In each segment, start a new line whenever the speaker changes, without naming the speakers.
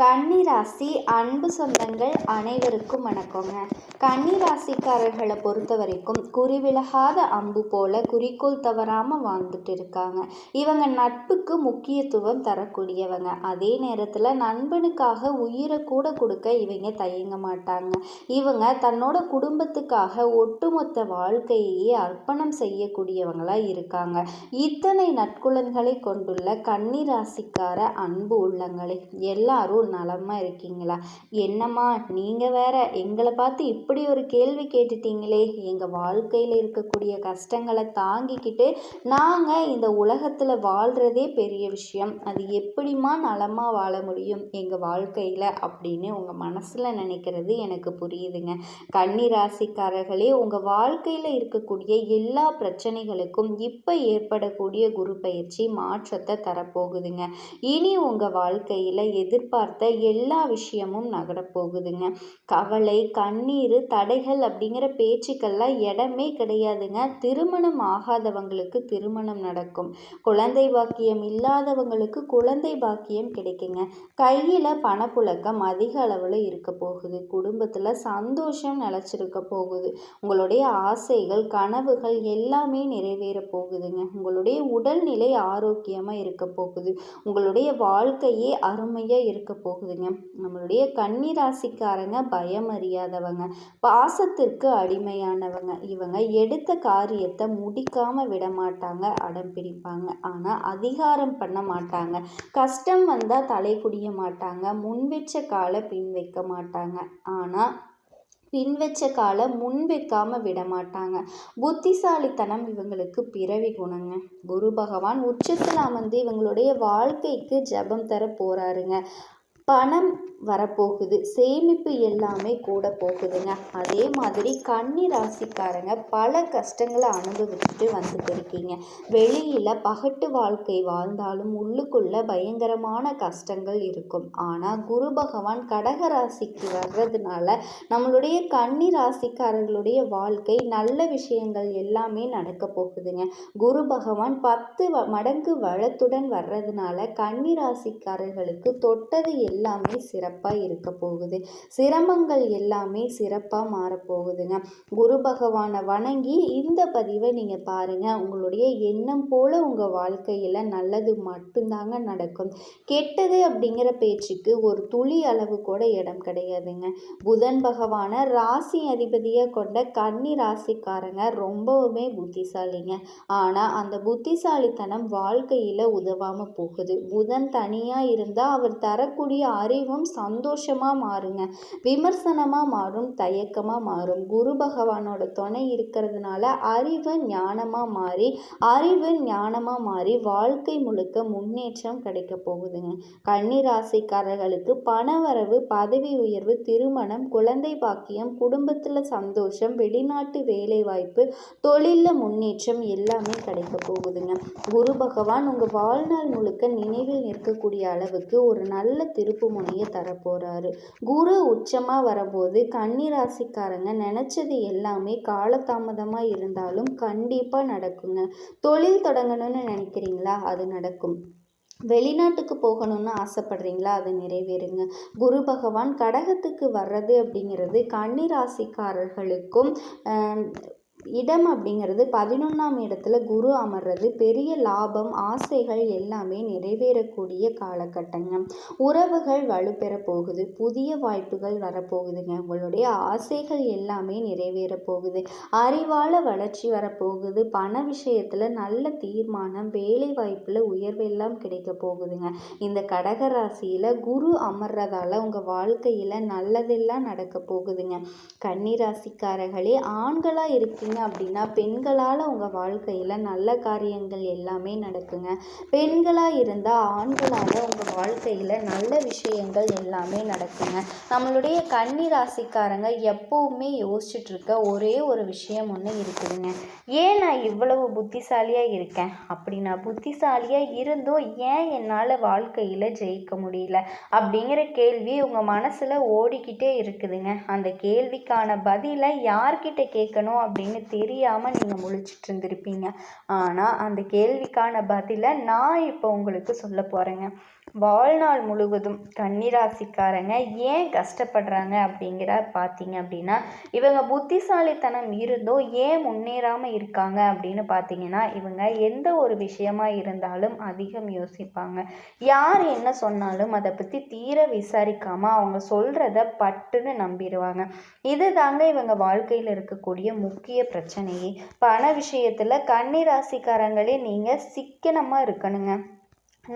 கன்னிராசி அன்பு சொந்தங்கள் அனைவருக்கும் வணக்கங்க. கன்னிராசிக்காரர்களை பொறுத்த வரைக்கும் குறிவிலகாத அம்பு போல குறிக்கோள் தவறாமல் வாழ்ந்துட்டு இருக்காங்க. இவங்க நட்புக்கு முக்கியத்துவம் தரக்கூடியவங்க. அதே நேரத்தில் நண்பனுக்காக உயிரை கூட கொடுக்க இவங்க தயங்க மாட்டாங்க. இவங்க தன்னோட குடும்பத்துக்காக ஒட்டுமொத்த வாழ்க்கையே அர்ப்பணம் செய்யக்கூடியவங்களாக இருக்காங்க. இத்தனை நட்குலன்களை கொண்டுள்ள கன்னிராசிக்கார அன்பு உள்ளங்களை. எல்லாரும் நலமாக இருக்கீங்களா? என்னம்மா நீங்கள் வேற எங்களை பார்த்து இப்படி ஒரு கேள்வி கேட்டுட்டீங்களே. எங்கள் வாழ்க்கையில் இருக்கக்கூடிய கஷ்டங்களை தாங்கிக்கிட்டு நாங்கள் இந்த உலகத்தில் வாழ்கிறதே பெரிய விஷயம். அது எப்படிம்மா நலமாக வாழ முடியும் எங்கள் வாழ்க்கையில் அப்படின்னு உங்கள் மனசில் நினைக்கிறது எனக்கு புரியுதுங்க. கன்னி ராசிக்காரர்களே உங்கள் வாழ்க்கையில் இருக்கக்கூடிய எல்லா பிரச்சனைகளுக்கும் இப்போ ஏற்படக்கூடிய குரு பயிற்சி மாற்றத்தை தரப்போகுதுங்க. இனி உங்கள் வாழ்க்கையில் எதிர்பார்த்த பார்த்த எல்லா விஷயமும் நகரப்போகுதுங்க. கவலை கண்ணீர் தடைகள் அப்படிங்கிற பேச்சுக்கள்லாம் இடமே கிடையாதுங்க. திருமணம் ஆகாதவங்களுக்கு திருமணம் நடக்கும். குழந்தை பாக்கியம் இல்லாதவங்களுக்கு குழந்தை பாக்கியம் கிடைக்குங்க. கையில் பணப்புழக்கம் அதிக அளவில் இருக்க போகுது. குடும்பத்தில் சந்தோஷம் நிலச்சிருக்க போகுது. உங்களுடைய ஆசைகள் கனவுகள் எல்லாமே நிறைவேற போகுதுங்க. உங்களுடைய உடல்நிலை ஆரோக்கியமாக இருக்க போகுது. உங்களுடைய வாழ்க்கையே அருமையாக இருக்க போகுதுங்க. நம்மளுடைய கன்னிராசிக்காரங்க பயம் அறியாதவங்க பாசத்திற்கு அடிமையானவங்க. இவங்க எடுத்த காரியத்தை முடிக்காமல் விட மாட்டாங்க அடம் பிடிப்பாங்க. ஆனால் அதிகாரம் பண்ண மாட்டாங்க. கஷ்டம் வந்தால் தலை குடிய மாட்டாங்க. முன்வெச்ச காலை பின் வைக்க மாட்டாங்க. ஆனால் பின் வச்ச காலை முன் வைக்காம விட மாட்டாங்க. புத்திசாலித்தனம் இவங்களுக்கு பிறவி குணங்க. குரு பகவான் உச்சத்தில் அமர்ந்து இவங்களுடைய வாழ்க்கைக்கு ஜபம் தர போறாருங்க. பணம் வரப்போகுது. சேமிப்பு எல்லாமே கூட போகுதுங்க. அதே மாதிரி கன்னி ராசிக்காரங்க பல கஷ்டங்களை அனுபவிச்சுட்டு வந்துட்டு இருக்கீங்க. வெளியில் பகட்டு வாழ்க்கை வாழ்ந்தாலும் உள்ளுக்குள்ள பயங்கரமான கஷ்டங்கள் இருக்கும். ஆனால் குரு பகவான் கடக ராசிக்கு வர்றதுனால நம்மளுடைய கன்னி ராசிக்காரர்களுடைய வாழ்க்கை நல்ல விஷயங்கள் எல்லாமே நடக்க போகுதுங்க. குரு பகவான் பத்து மடங்கு வளத்துடன் வர்றதுனால கன்னி ராசிக்காரர்களுக்கு தொட்டது எல்லாமே எல்லாமே சிறப்பாக இருக்க போகுது. சிரமங்கள் எல்லாமே சிறப்பாக மாறப்போகுதுங்க குரு பகவானை வணங்கி இந்த பதிவை நீங்கள் பாருங்கள் உங்களுடைய எண்ணம் போல் உங்கள் வாழ்க்கையில் நல்லது மட்டும்தாங்க நடக்கும். கெட்டது அப்படிங்கிற பேச்சுக்கு ஒரு துளி அளவு கூட இடம் கிடையாதுங்க. புதன் பகவானை ராசி அதிபதியாக கொண்ட கன்னி ராசிக்காரங்க ரொம்பவுமே புத்திசாலிங்க. ஆனால் அந்த புத்திசாலித்தனம் வாழ்க்கையில் உதவாமல் போகுது. புதன் தனியாக இருந்தால் அவர் தரக்கூடிய அறிவும் சந்தோஷமாக மாறுங்க. விமர்சனமாக மாறும் தயக்கமாக மாறும். குரு பகவானோட துணை இருக்கிறதுனால அறிவு ஞானமாக மாறி அறிவு ஞானமாக மாறி வாழ்க்கை முழுக்க முன்னேற்றம் கிடைக்க போகுதுங்க. கன்னிராசிக்காரர்களுக்கு பணவரவு பதவி உயர்வு திருமணம் குழந்தை பாக்கியம் குடும்பத்தில் சந்தோஷம் வெளிநாட்டு வேலை வாய்ப்பு தொழிலில் முன்னேற்றம் எல்லாமே கிடைக்க போகுதுங்க. குரு பகவான் உங்கள் வாழ்நாள் முழுக்க நினைவில் நிற்கக்கூடிய அளவுக்கு ஒரு நல்ல திருப்பு முனையை தரப்போகிறாரு குரு உச்சமாக வரும்போது கன்னிராசிக்காரங்க நினச்சது எல்லாமே காலதாமதமாக இருந்தாலும் கண்டிப்பாக நடக்குங்க. தொழில் தொடங்கணும்னு நினைக்கிறீங்களா? அது நடக்கும். வெளிநாட்டுக்கு போகணும்னு ஆசைப்படுறீங்களா? அது நிறைவேறுங்க. குரு பகவான் கடகத்துக்கு வர்றது அப்படிங்கிறது கன்னிராசிக்காரர்களுக்கும் இடம் அப்படிங்கிறது பதினொன்றாம் இடத்துல குரு அமர்றது பெரிய லாபம் ஆசைகள் எல்லாமே நிறைவேறக்கூடிய காலகட்டங்க. உறவுகள் வலுப்பெற போகுது புதிய வாய்ப்புகள் வரப்போகுதுங்க. உங்களுடைய ஆசைகள் எல்லாமே நிறைவேற போகுது. அறிவால வளர்ச்சி வரப்போகுது பண விஷயத்தில் நல்ல தீர்மானம் வேலை வாய்ப்பில் உயர்வெல்லாம் கிடைக்க போகுதுங்க. இந்த கடக ராசியில் குரு அமர்றதால உங்கள் வாழ்க்கையில் நல்லதெல்லாம் நடக்க போகுதுங்க. கன்னிராசிக்காரர்களே ஆண்களாக இருக்கீங்க அப்படின்னா பெண்களால் உங்கள் வாழ்க்கையில் நல்ல காரியங்கள் எல்லாமே நடக்குங்க. பெண்களாக இருந்தால் ஆண்களால் உங்கள் வாழ்க்கையில் நல்ல விஷயங்கள் எல்லாமே நடக்குங்க. நம்மளுடைய கன்னி ராசிக்காரங்க எப்போவுமே யோசிச்சுட்ருக்க ஒரே ஒரு விஷயம் ஒன்று இருக்குதுங்க. ஏன் நான் இவ்வளவு புத்திசாலியாக இருக்கேன்? அப்படி நான் புத்திசாலியாக இருந்தும் ஏன் என்னால் வாழ்க்கையில் ஜெயிக்க முடியல? அப்படிங்கிற கேள்வி உங்கள் மனசில் ஓடிக்கிட்டே இருக்குதுங்க. அந்த கேள்விக்கான பதிலை யார்கிட்ட கேட்கணும் அப்படின்னு தெரியாமல் நீங்கள் முழிச்சிட்டு இருந்திருப்பீங்க ஆனால் அந்த கேள்விக்கான பதிலை நான் இப்போ உங்களுக்கு சொல்ல போகிறேங்க வாழ்நாள் முழுவதும் கன்னிராசிக்காரங்க ஏன் கஷ்டப்படுறாங்க அப்படிங்கிற பார்த்தீங்க அப்படின்னா இவங்க புத்திசாலித்தனம் இருந்தும் ஏன் முன்னேறாமல் இருக்காங்க அப்படின்னு பார்த்தீங்கன்னா இவங்க எந்த ஒரு விஷயமா இருந்தாலும் அதிகம் யோசிப்பாங்க. யார் என்ன சொன்னாலும் அதை பற்றி தீர விசாரிக்காமல் அவங்க சொல்கிறத பட்டுன்னு நம்பிடுவாங்க. இது தாங்க இவங்க வாழ்க்கையில் இருக்கக்கூடிய முக்கிய பிரச்சனையே. பண விஷயத்தில் கன்னிராசிக்காரங்களே நீங்கள் சிக்கனமாக இருக்கணுங்க.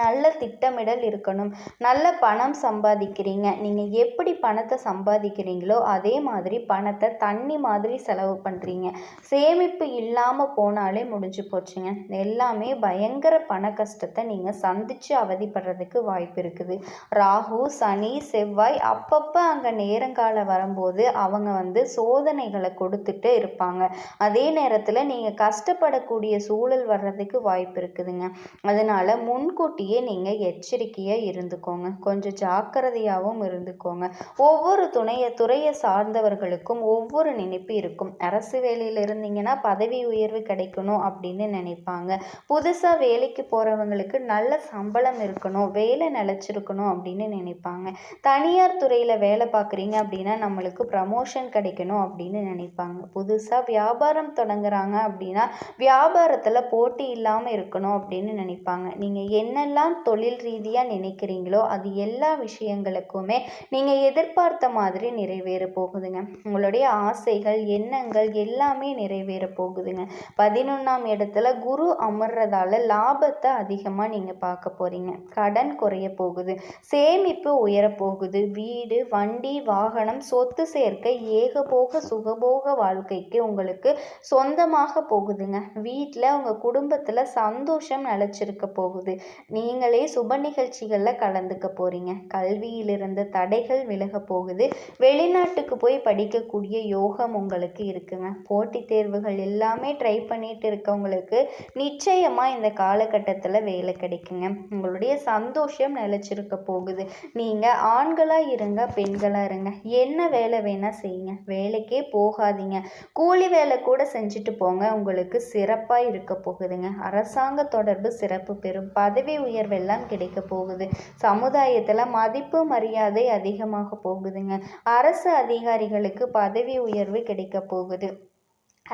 நல்ல திட்டமிடல் இருக்கணும். நல்ல பணம் சம்பாதிக்கிறீங்க. நீங்கள் எப்படி பணத்தை சம்பாதிக்கிறீங்களோ அதே மாதிரி பணத்தை தண்ணி மாதிரி செலவு பண்ணுறீங்க சேமிப்பு இல்லாமல் போனாலே முடிஞ்சு போச்சுங்க. எல்லாமே பயங்கர பண கஷ்டத்தை நீங்கள் சந்தித்து அவதிப்படுறதுக்கு வாய்ப்பு இருக்குது. ராகு சனி செவ்வாய் அப்பப்போ அங்கே நேரங்காலம் வரும்போது அவங்க வந்து சோதனைகளை கொடுத்துட்டு இருப்பாங்க. அதே நேரத்தில் நீங்கள் கஷ்டப்படக்கூடிய சூழல் வர்றதுக்கு வாய்ப்பு இருக்குதுங்க. அதனால் முன்கூட்டி முன்கூட்டியே நீங்கள் எச்சரிக்கையாக இருந்துக்கோங்க. கொஞ்சம் ஜாக்கிரதையாகவும் இருந்துக்கோங்க. ஒவ்வொரு துணைய துறையை சார்ந்தவர்களுக்கும் ஒவ்வொரு நினைப்பு இருக்கும். அரசு வேலையில் இருந்தீங்கன்னா பதவி உயர்வு கிடைக்கணும் அப்படின்னு நினைப்பாங்க. புதுசாக வேலைக்கு போகிறவங்களுக்கு நல்ல சம்பளம் இருக்கணும் வேலை நிலச்சிருக்கணும் அப்படின்னு நினைப்பாங்க. தனியார் துறையில் வேலை பார்க்குறீங்க அப்படின்னா நம்மளுக்கு ப்ரமோஷன் கிடைக்கணும் அப்படின்னு நினைப்பாங்க. புதுசாக வியாபாரம் தொடங்குறாங்க அப்படின்னா வியாபாரத்தில் போட்டி இல்லாமல் இருக்கணும் அப்படின்னு நினைப்பாங்க. நீங்கள் என்ன என்னெல்லாம் தொழில் ரீதியாக நினைக்கிறீங்களோ அது எல்லா விஷயங்களுக்குமே நீங்கள் எதிர்பார்த்த மாதிரி நிறைவேற போகுதுங்க. உங்களுடைய ஆசைகள் எண்ணங்கள் எல்லாமே நிறைவேற போகுதுங்க. பதினொன்றாம் இடத்துல குரு அமர்றதால லாபத்தை அதிகமாக நீங்கள் பார்க்க போகிறீங்க கடன் குறைய போகுது. சேமிப்பு உயரப்போகுது வீடு வண்டி வாகனம் சொத்து சேர்க்கை ஏகபோக சுகபோக வாழ்க்கைக்கு உங்களுக்கு சொந்தமாக போகுதுங்க. வீட்டில் உங்கள் குடும்பத்தில் சந்தோஷம் நிலச்சிருக்க போகுது. நீங்களே சுப நிகழ்ச்சிகளில் கலந்துக்க போகிறீங்க கல்வியில் இருந்த தடைகள் விலக போகுது. வெளிநாட்டுக்கு போய் படிக்கக்கூடிய யோகம் உங்களுக்கு இருக்குங்க. போட்டித் தேர்வுகள் எல்லாமே ட்ரை பண்ணிட்டு இருக்கவங்களுக்கு நிச்சயமாக இந்த காலகட்டத்தில் வேலை கிடைக்குங்க. உங்களுடைய சந்தோஷம் நிலச்சிருக்க போகுது. நீங்கள் ஆண்களாக இருங்க பெண்களாக இருங்க. என்ன வேலை வேணால் செய்யுங்க. வேலைக்கே போகாதீங்க. கூலி வேலை கூட செஞ்சுட்டு போங்க. உங்களுக்கு சிறப்பாக இருக்க போகுதுங்க. அரசாங்க தொடர்பு சிறப்பு பெறும். பதவி உயர்வெல்லாம் கிடைக்க போகுது. சமுதாயத்தில் மதிப்பு மரியாதை அதிகமாக போகுதுங்க. அரசு அதிகாரிகளுக்கு பதவி உயர்வு கிடைக்க போகுது.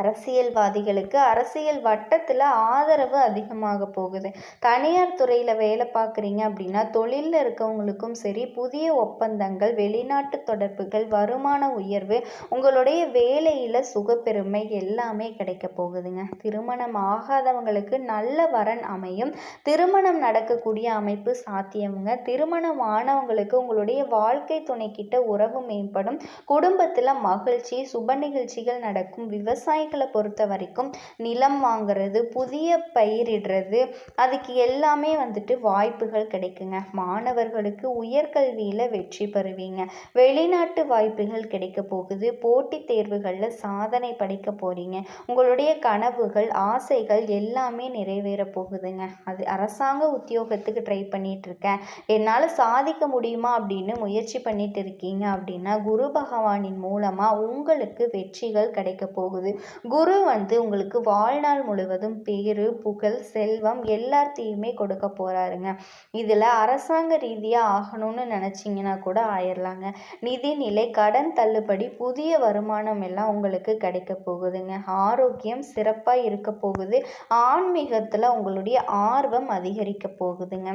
அரசியல்வாதிகளுக்கு அரசியல் வட்டத்தில் ஆதரவு அதிகமாக போகுது. தனியார் துறையில் வேலை பார்க்குறீங்க அப்படின்னா தொழிலில் இருக்கவங்களுக்கும் சரி புதிய ஒப்பந்தங்கள் வெளிநாட்டு தொடர்புகள் வருமான உயர்வு உங்களுடைய வேலையில் சுகப்பெருமை எல்லாமே கிடைக்க போகுதுங்க. திருமணம் ஆகாதவங்களுக்கு நல்ல வரன் அமையும். திருமணம் நடக்கக்கூடிய அமைப்பு சாத்தியமுங்க. திருமணம் ஆனவங்களுக்கு உங்களுடைய வாழ்க்கை துணை கிட்ட உறவு மேம்படும். குடும்பத்தில் மகிழ்ச்சி சுப நிகழ்ச்சிகள் நடக்கும். விவசாய விவசாயிகளை பொறுத்த வரைக்கும் நிலம் வாங்குறது புதிய பயிரிடுறது அதுக்கு எல்லாமே வந்துட்டு வாய்ப்புகள் கிடைக்குங்க. மாணவர்களுக்கு உயர்கல்வியில் வெற்றி பெறுவீங்க. வெளிநாட்டு வாய்ப்புகள் கிடைக்க போகுது. போட்டித் தேர்வுகளில் சாதனை படிக்க போகிறீங்க உங்களுடைய கனவுகள் ஆசைகள் எல்லாமே நிறைவேற போகுதுங்க. அது அரசாங்க உத்தியோகத்துக்கு ட்ரை பண்ணிட்டு இருக்கேன் என்னால் சாதிக்க முடியுமா அப்படின்னு முயற்சி பண்ணிட்டு இருக்கீங்க அப்படின்னா குரு பகவானின் மூலமாக உங்களுக்கு வெற்றிகள் கிடைக்க போகுது. குரு வந்து உங்களுக்கு வாழ்நாள் முழுவதும் பேரு புகழ் செல்வம் எல்லாத்தையுமே கொடுக்க போகிறாருங்க இதில் அரசாங்க ரீதியாக ஆகணும்னு நினச்சிங்கன்னா கூட ஆயிடலாங்க நிதிநிலை கடன் தள்ளுபடி புதிய வருமானம் எல்லாம் உங்களுக்கு கிடைக்க போகுதுங்க. ஆரோக்கியம் சிறப்பாக இருக்க போகுது. ஆன்மீகத்தில் உங்களுடைய ஆர்வம் அதிகரிக்க போகுதுங்க.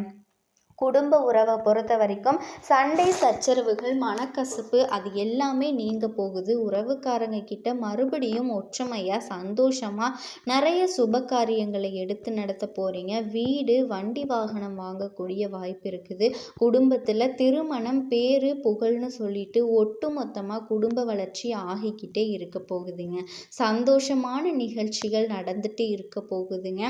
குடும்ப உறவை பொறுத்த வரைக்கும் சண்டை சச்சரவுகள் மனக்கசப்பு அது எல்லாமே நீங்க போகுது. உறவுக்காரங்க கிட்ட மறுபடியும் ஒற்றுமையாக சந்தோஷமாக நிறைய சுப காரியங்களை எடுத்து நடத்த போகிறீங்க வீடு வண்டி வாகனம் வாங்கக்கூடிய வாய்ப்பு இருக்குது. குடும்பத்தில் திருமணம் பேரு புகழ்னு சொல்லிட்டு ஒட்டுமொத்தமாக குடும்ப வளர்ச்சி ஆகிக்கிட்டே இருக்க போகுதுங்க. சந்தோஷமான நிகழ்ச்சிகள் நடந்துட்டு இருக்க போகுதுங்க.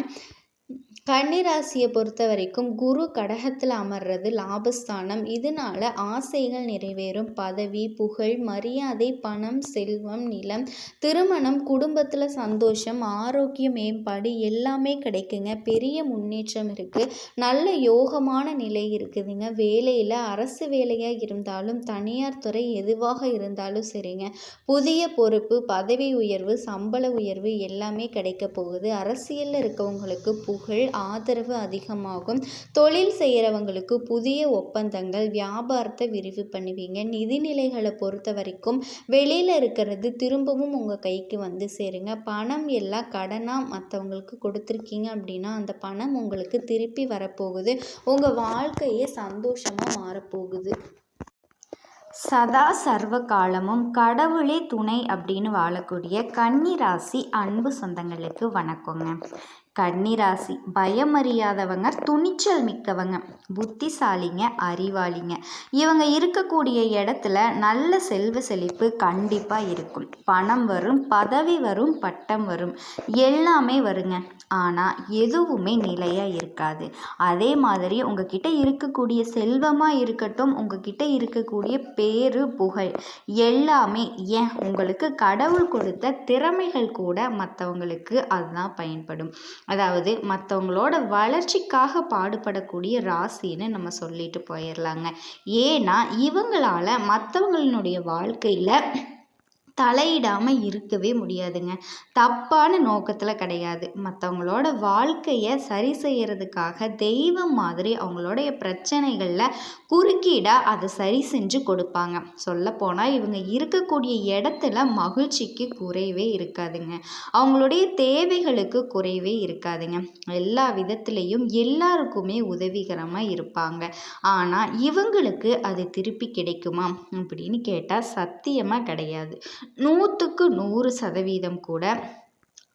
கன்னிராசியை பொறுத்த வரைக்கும் குரு கடகத்தில் அமர்றது லாபஸ்தானம். இதனால ஆசைகள் நிறைவேறும். பதவி புகழ் மரியாதை பணம் செல்வம் நிலம் திருமணம் குடும்பத்தில் சந்தோஷம் ஆரோக்கிய மேம்பாடு எல்லாமே கிடைக்குங்க. பெரிய முன்னேற்றம் இருக்குது நல்ல யோகமான நிலை இருக்குதுங்க. வேலையில் அரசு வேலையாக இருந்தாலும் தனியார் துறை எதுவாக இருந்தாலும் சரிங்க. புதிய பொறுப்பு பதவி உயர்வு சம்பள உயர்வு எல்லாமே கிடைக்க போகுது. அரசியலில் இருக்கவங்களுக்கு புகழ் ஆதரவு அதிகமாகும். தொழில் செய்கிறவங்களுக்கு புதிய ஒப்பந்தங்கள் வியாபாரத்தை விரிவு பண்ணுவீங்க. நிதிநிலைகளை பொறுத்த வரைக்கும் வெளியில் இருக்கிறது திரும்பவும் உங்கள் கைக்கு வந்து சேருங்க. பணம் எல்லாம் கடனாக மற்றவங்களுக்கு கொடுத்துருக்கீங்க அப்படின்னா அந்த பணம் உங்களுக்கு திருப்பி வரப்போகுது. உங்கள் வாழ்க்கையே சந்தோஷமாக மாறப்போகுது. சதா சர்வ காலமும் கடவுளே துணை அப்படின்னு வாழக்கூடிய கன்னி ராசி அன்பு சொந்தங்களுக்கு வணக்கங்க. கன்னிராசி. பயமறியாதவங்க துணிச்சல் மிக்கவங்க புத்திசாலிங்க அறிவாளிங்க. இவங்க இருக்கக்கூடிய இடத்துல நல்ல செல்வ செழிப்பு கண்டிப்பாக இருக்கும். பணம் வரும் பதவி வரும் பட்டம் வரும். எல்லாமே வருங்க. ஆனால் எதுவுமே நிலையாக இருக்காது. அதே மாதிரி உங்ககிட்ட இருக்கக்கூடிய செல்வமாக இருக்கட்டும் உங்ககிட்ட இருக்கக்கூடிய பேரு புகழ். எல்லாமே ஏன்? உங்களுக்கு கடவுள் கொடுத்த திறமைகள் கூட மற்றவங்களுக்கு அதுதான் பயன்படும். அதாவது மற்றவங்களோட வளர்ச்சிக்காக பாடுபடக்கூடிய ராசின்னு நம்ம சொல்லிட்டு போயிடலாங்க ஏன்னா இவங்களால் மற்றவங்களினுடைய வாழ்க்கையில் தலையிடாமல் இருக்கவே முடியாதுங்க. தப்பான நோக்கத்தில் கிடையாது. மற்றவங்களோட வாழ்க்கையை சரி செய்கிறதுக்காக தெய்வம் மாதிரி அவங்களுடைய பிரச்சனைகளில் குறுக்கீடாக அதை சரி செஞ்சு கொடுப்பாங்க. சொல்லப்போனால் இவங்க இருக்கக்கூடிய இடத்துல மகிழ்ச்சிக்கு குறைவே இருக்காதுங்க. அவங்களுடைய தேவைகளுக்கு குறைவே இருக்காதுங்க. எல்லா விதத்துலேயும் எல்லாருக்குமே உதவிகரமாக இருப்பாங்க. ஆனால் இவங்களுக்கு அது திருப்பி கிடைக்குமா? அப்படின்னு கேட்டால் சத்தியமாக கிடையாது. நூற்றுக்கு நூறு சதவீதம் கூட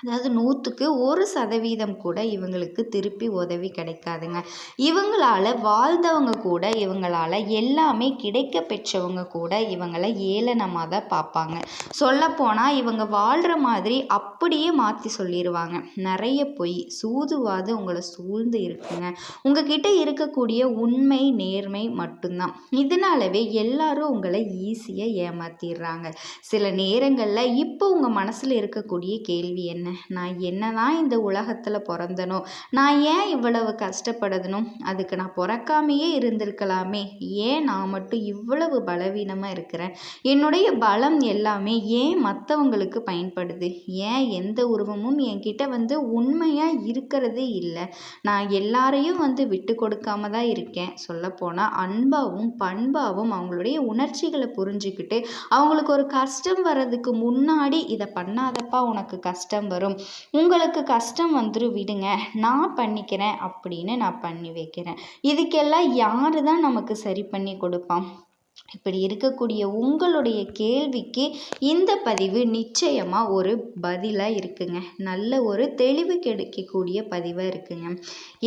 அதாவது நூற்றுக்கு ஒரு சதவீதம் கூட இவங்களுக்கு திருப்பி உதவி கிடைக்காதுங்க. இவங்களால் வாழ்ந்தவங்க கூட இவங்களால் எல்லாமே கிடைக்க பெற்றவங்க கூட இவங்களை ஏளனமாக தான் பார்ப்பாங்க. சொல்லப்போனால் இவங்க வாழ்கிற மாதிரி அப்படியே மாற்றி சொல்லிடுவாங்க நிறைய பொய் சூதுவாது உங்களை சூழ்ந்து இருக்குங்க. உங்ககிட்ட இருக்கக்கூடிய உண்மை நேர்மை மட்டும்தான். இதனாலவே எல்லாரும் உங்களை ஈஸியாக ஏமாற்றிடுறாங்க சில நேரங்களில் இப்போ உங்கள் மனசில் இருக்கக்கூடிய கேள்வி என்ன? என்ன? நான் என்ன தான் இந்த உலகத்தில் பிறந்தனோ? நான் ஏன் இவ்வளவு கஷ்டப்படுதுனோ அதுக்கு நான் பிறக்காமையே இருந்திருக்கலாமே. ஏன் நான் மட்டும் இவ்வளவு பலவீனமாக இருக்கிறேன்? என்னுடைய பலம் எல்லாமே ஏன் மற்றவங்களுக்கு பயன்படுது? ஏன் எந்த உருவமும் என்கிட்ட வந்து உண்மையாக இருக்கிறதே இல்லை. நான் எல்லாரையும் வந்து விட்டு கொடுக்காம தான் இருக்கேன். சொல்லப்போனால் அன்பாகவும் பண்பாகவும் அவங்களுடைய உணர்ச்சிகளை புரிஞ்சுக்கிட்டு அவங்களுக்கு ஒரு கஷ்டம் வர்றதுக்கு முன்னாடி இதை பண்ணாதப்பா உனக்கு கஷ்டம் வரும். உங்களுக்கு கஷ்டம் வந்துடும் விடுங்க. நான் பண்ணிக்கிறேன் அப்படின்னு நான் பண்ணி வைக்கிறேன். இதுக்கெல்லாம் யார் தான் நமக்கு சரி பண்ணி கொடுப்பான்? இப்படி இருக்கக்கூடிய உங்களுடைய கேள்விக்கு இந்த பதிவு நிச்சயமாக ஒரு பதிலாக இருக்குங்க. நல்ல ஒரு தெளிவு கிடைக்கக்கூடிய பதிவாக இருக்குங்க.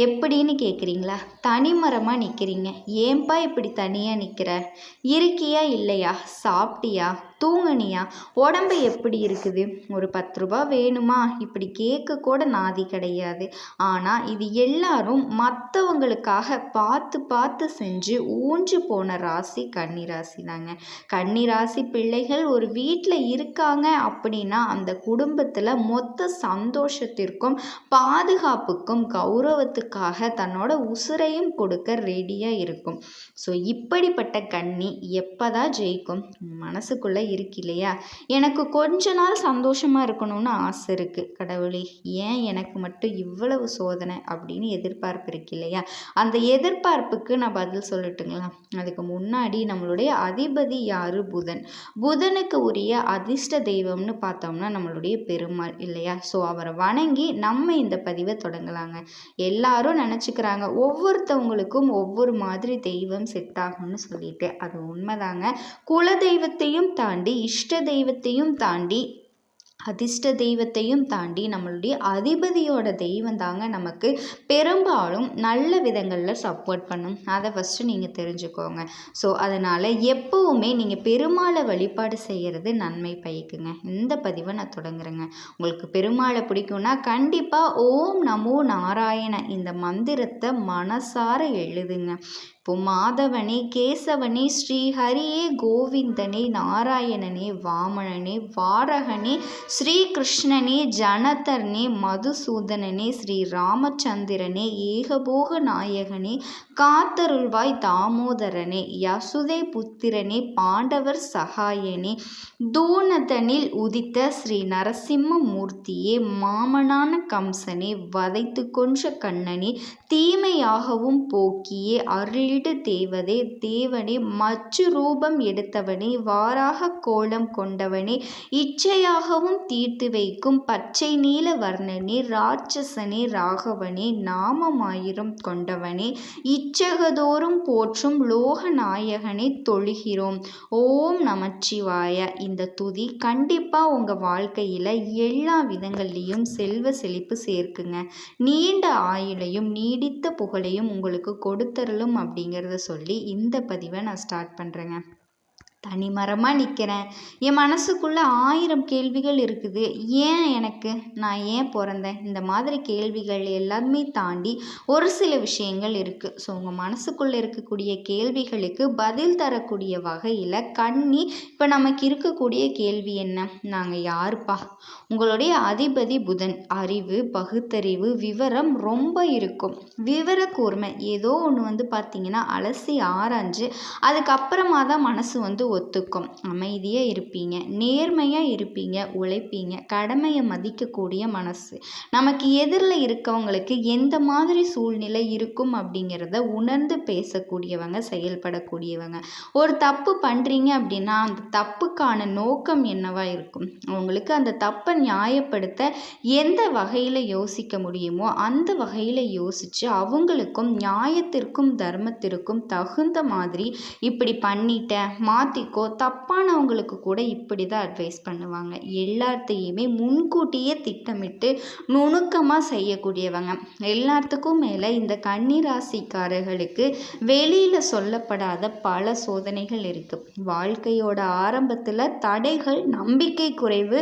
எப்படின்னு கேட்குறீங்களா தனிமரமாக நிற்கிறீங்க ஏன்பா இப்படி தனியாக நிற்கிற இருக்கியா இல்லையா? சாப்பிட்டியா? தூங்குனியா? உடம்பு எப்படி இருக்குது? ஒரு பத்து ரூபா வேணுமா? இப்படி கேட்க கூட நாதி கிடையாது. ஆனால் இது எல்லாரும் மற்றவங்களுக்காக பார்த்து பார்த்து செஞ்சு ஊஞ்சு போன ராசி கன்னிராசி தாங்க. கன்னிராசி பிள்ளைகள் ஒரு வீட்டில் இருக்காங்க அப்படின்னா அந்த குடும்பத்தில் மொத்த சந்தோஷத்திற்கும் பாதுகாப்புக்கும் கௌரவத்துக்காக தன்னோட உசுரையும் கொடுக்க ரெடியாக இருக்கும். ஸோ இப்படிப்பட்ட கன்னி எப்போதான் ஜெயிக்கும்? மனசுக்குள்ளே இருக்கு இல்லையா? எனக்கு கொஞ்ச நாள் சந்தோஷமாக இருக்கணும்னு ஆசை இருக்குது கடவுளே ஏன் எனக்கு மட்டும் இவ்வளவு சோதனை அப்படின்னு எதிர்பார்ப்பு இருக்கு இல்லையா? அந்த எதிர்பார்ப்புக்கு நான் பதில் சொல்லட்டுங்களா? அதுக்கு முன்னாடி நம்மளுடைய அதிபதி யார்? புதன். புதனுக்கு உரிய அதிர்ஷ்ட தெய்வம்னு பார்த்தோம்னா நம்மளுடைய பெருமாள் இல்லையா? ஸோ அவரை வணங்கி நம்ம இந்த பதிவை தொடங்கலாங்க. எல்லாரும் நினச்சிக்கிறாங்க ஒவ்வொருத்தவங்களுக்கும் ஒவ்வொரு மாதிரி தெய்வம் செட் ஆகும்னு சொல்லிட்டு. அது உண்மைதாங்க. குல தெய்வத்தையும் தாண்டி தாண்டி இஷ்ட தெய்வத்தையும் தாண்டி அதிர்ஷ்ட தெய்வத்தையும் தாண்டி நம்மளுடைய அதிபதியோட தெய்வம் தாங்க நமக்கு பெரும்பாலும் நல்ல விதங்களில் சப்போர்ட் பண்ணும். அதை ஃபஸ்ட்டு நீங்கள் தெரிஞ்சுக்கோங்க. ஸோ அதனால் எப்போவுமே நீங்கள் பெருமாளை வழிபாடு செய்கிறது நன்மை பயக்குங்க. இந்த பதிவை நான் தொடங்குறேங்க. உங்களுக்கு பெருமாளை பிடிக்கும்னா கண்டிப்பாக ஓம் நமோ நாராயண இந்த மந்திரத்தை மனசார எழுதுங்க. இப்போ மாதவனே கேசவனே ஸ்ரீஹரியே கோவிந்தனே நாராயணனே வாமணனே வாரகனே ஸ்ரீகிருஷ்ணனே ஜனதர்னே மதுசூதனனே ஸ்ரீ ராமச்சந்திரனே ஏகபோக நாயகனே காத்தருள்வாய் தாமோதரனே யசுதை புத்திரனே பாண்டவர் சகாயனே தூணதனில் உதித்த ஸ்ரீ நரசிம்ம மூர்த்தியே மாமனான கம்சனே வதைத்து கொன்ற கண்ணனே தீமையாகவும் போக்கியே அருளிடு தேவதே தேவனே மச்சு ரூபம் எடுத்தவனே வாராக கோலம் கொண்டவனே இச்சையாகவும் தீர்த்து வைக்கும் பச்சை நீல வர்ணனே ராட்சசனே ராகவனே நாமமாயிரம் கொண்டவனே இச்சகதோறும் போற்றும் லோக நாயகனை தொழுகிறோம். ஓம் நமச்சிவாய. இந்த துதி கண்டிப்பாக உங்கள் வாழ்க்கையில் எல்லா விதங்கள்லேயும் செல்வ செழிப்பு சேர்க்குங்க. நீண்ட ஆயுளையும் நீடித்த புகழையும் உங்களுக்கு கொடுத்தரலும் அப்படிங்கிறத சொல்லி இந்த பதிவை நான் ஸ்டார்ட் பண்ணுறேங்க தனிமரமாக நிற்கிறேன் என் மனசுக்குள்ளே ஆயிரம் கேள்விகள் இருக்குது. ஏன் எனக்கு? நான் ஏன் பிறந்தேன்? இந்த மாதிரி கேள்விகள் எல்லாமே தாண்டி ஒரு சில விஷயங்கள் இருக்குது ஸோ உங்கள் மனசுக்குள்ளே இருக்கக்கூடிய கேள்விகளுக்கு பதில் தரக்கூடிய வகையில் கண்ணி இப்போ நமக்கு இருக்கக்கூடிய கேள்வி என்ன? நாங்கள் யாருப்பா? உங்களுடைய அதிபதி புதன். அறிவு பகுத்தறிவு விவரம் ரொம்ப இருக்கும். விவர கூர்மை ஏதோ ஒன்று வந்து பார்த்திங்கன்னா அலசி ஆராய்ஞ்சு அதுக்கப்புறமா தான் மனசு வந்து ஒத்துக்கும். அமைதியாக இருப்பீங்க. நேர்மையாக இருப்பீங்க. உழைப்பீங்க. கடமையை மதிக்கக்கூடிய மனசு. நமக்கு எதிரில் இருக்கவங்களுக்கு எந்த மாதிரி சூழ்நிலை இருக்கும் அப்படிங்கிறத உணர்ந்து பேசக்கூடியவங்க செயல்படக்கூடியவங்க. ஒரு தப்பு பண்ணுறீங்க அப்படின்னா அந்த தப்புக்கான நோக்கம் என்னவா இருக்கும்? அவங்களுக்கு அந்த தப்பை நியாயப்படுத்த எந்த வகையில் யோசிக்க முடியுமோ அந்த வகையில் யோசித்து அவங்களுக்கும் நியாயத்திற்கும் தர்மத்திற்கும் தகுந்த மாதிரி இப்படி பண்ணிட்டேன் மாற்றி மாற்றிக்கோ தப்பானவங்களுக்கு கூட இப்படி தான் அட்வைஸ் பண்ணுவாங்க. எல்லாத்தையுமே முன்கூட்டியே திட்டமிட்டு நுணுக்கமாக செய்யக்கூடியவங்க. எல்லாத்துக்கும் மேலே இந்த கன்னிராசிக்காரர்களுக்கு வெளியில் சொல்லப்படாத பல சோதனைகள் இருக்குது வாழ்க்கையோட ஆரம்பத்தில் தடைகள் நம்பிக்கை குறைவு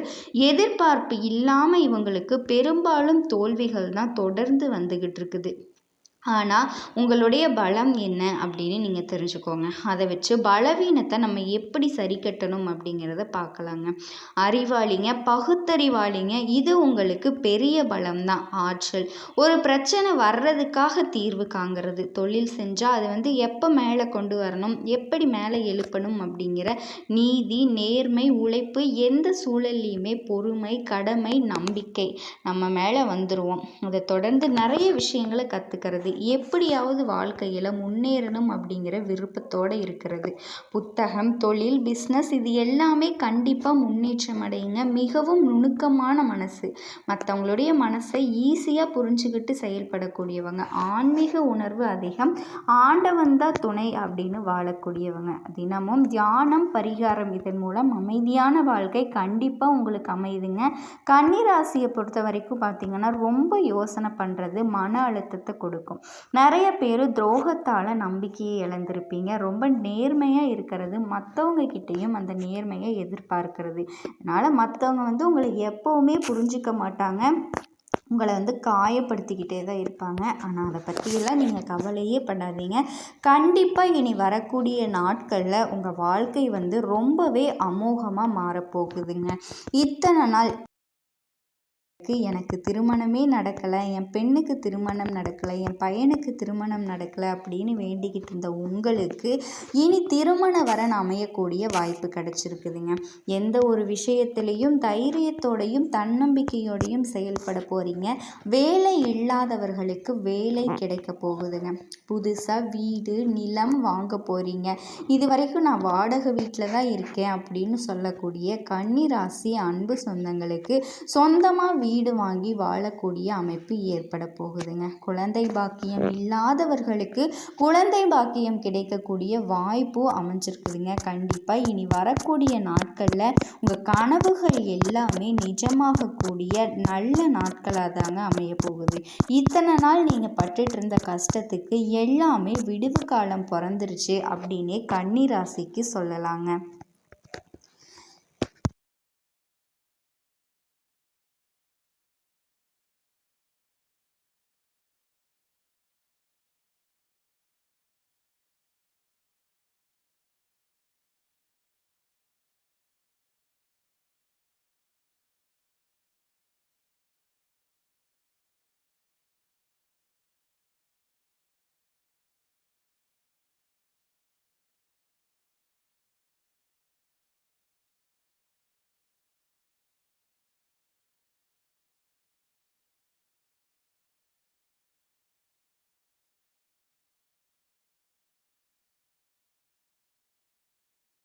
எதிர்பார்ப்பு இல்லாமல் இவங்களுக்கு பெரும்பாலும் தோல்விகள் தான் தொடர்ந்து வந்துக்கிட்டு இருக்குது. ஆனால் உங்களுடைய பலம் என்ன அப்படின்னு நீங்கள் தெரிஞ்சுக்கோங்க. அதை வச்சு பலவீனத்தை நம்ம எப்படி சரி கட்டணும் அப்படிங்கிறத பார்க்கலாங்க. அறிவாளிங்க பகுத்தறிவாளிங்க இது உங்களுக்கு பெரிய பலம் தான் ஆற்றல். ஒரு பிரச்சனை வர்றதுக்காக தீர்வு காங்கிறது தொழில் செஞ்சால் அதை வந்து எப்போ மேலே கொண்டு வரணும் எப்படி மேலே எழுப்பணும் அப்படிங்கிற நீதி நேர்மை உழைப்பு எந்த சூழல்லையுமே பொறுமை கடமை நம்பிக்கை நம்ம மேலே வந்துடுவோம் அதை தொடர்ந்து நிறைய விஷயங்களை கற்றுக்கிறது எப்படியாவது வாழ்க்கையில் முன்னேறணும் அப்படிங்கிற விருப்பத்தோடு இருக்கிறது. புத்தகம் தொழில் பிஸ்னஸ் இது எல்லாமே கண்டிப்பாக முன்னேற்றம் அடையுங்க. மிகவும் நுணுக்கமான மனசு. மற்றவங்களுடைய மனசை ஈஸியாக புரிஞ்சுக்கிட்டு செயல்படக்கூடியவங்க. ஆன்மீக உணர்வு அதிகம். ஆண்டவன் தான் துணை அப்படின்னு வாழக்கூடியவங்க. தினமும் தியானம் பரிகாரம் இதன் மூலம் அமைதியான வாழ்க்கை கண்டிப்பாக உங்களுக்கு அமையுதுங்க. கன்னிராசியை பொறுத்த வரைக்கும் பார்த்திங்கன்னா ரொம்ப யோசனை பண்ணுறது மன அழுத்தத்தை கொடுக்கும். நிறைய பேர் துரோகத்தால் நம்பிக்கையை இழந்திருப்பீங்க. ரொம்ப நேர்மையாக இருக்கிறது மற்றவங்க கிட்டேயும் அந்த நேர்மையை எதிர்பார்க்கிறது. அதனால் மற்றவங்க வந்து உங்களை எப்போவுமே புரிஞ்சிக்க மாட்டாங்க. உங்களை வந்து காயப்படுத்திக்கிட்டே தான் இருப்பாங்க. ஆனால் அதை பற்றியெல்லாம் நீங்கள் கவலையே படாதீங்க. கண்டிப்பாக இனி வரக்கூடிய நாட்களில் உங்கள் வாழ்க்கை வந்து ரொம்பவே அமோகமாக மாறப்போகுதுங்க. இத்தனை நாள் எனக்கு திருமணமே நடக்கலை என் பெண்ணுக்கு திருமணம் நடக்கலை என் பையனுக்கு திருமணம் நடக்கலை அப்படின்னு வேண்டிக்கிட்டு இருந்த உங்களுக்கு இனி திருமண வரன் அமையக்கூடிய வாய்ப்பு கிடச்சிருக்குதுங்க. எந்த ஒரு விஷயத்திலையும் தைரியத்தோடையும் தன்னம்பிக்கையோடையும் செயல்பட போகிறீங்க வேலை இல்லாதவர்களுக்கு வேலை கிடைக்க போகுதுங்க. புதுசாக வீடு நிலம் வாங்க போகிறீங்க இது வரைக்கும் நான் வாடகை வீட்டில் தான் இருக்கேன் அப்படின்னு சொல்லக்கூடிய கன்னிராசி அன்பு சொந்தங்களுக்கு சொந்தமாக வீடு வாங்கி வாழக்கூடிய அமைப்பு ஏற்பட போகுதுங்க. குழந்தை பாக்கியம் இல்லாதவர்களுக்கு குழந்தை பாக்கியம் கிடைக்கக்கூடிய வாய்ப்பு அமைஞ்சிருக்குதுங்க. கண்டிப்பாக இனி வரக்கூடிய நாட்களில் உங்கள் கனவுகள் எல்லாமே நிஜமாகக்கூடிய நல்ல நாட்களாக தாங்க அமைய போகுது. இத்தனை நாள் நீங்கள் பட்டுட்டு இருந்த கஷ்டத்துக்கு எல்லாமே விடுவு காலம் பிறந்துருச்சு அப்படின்னே கன்னிராசிக்கு சொல்லலாங்க.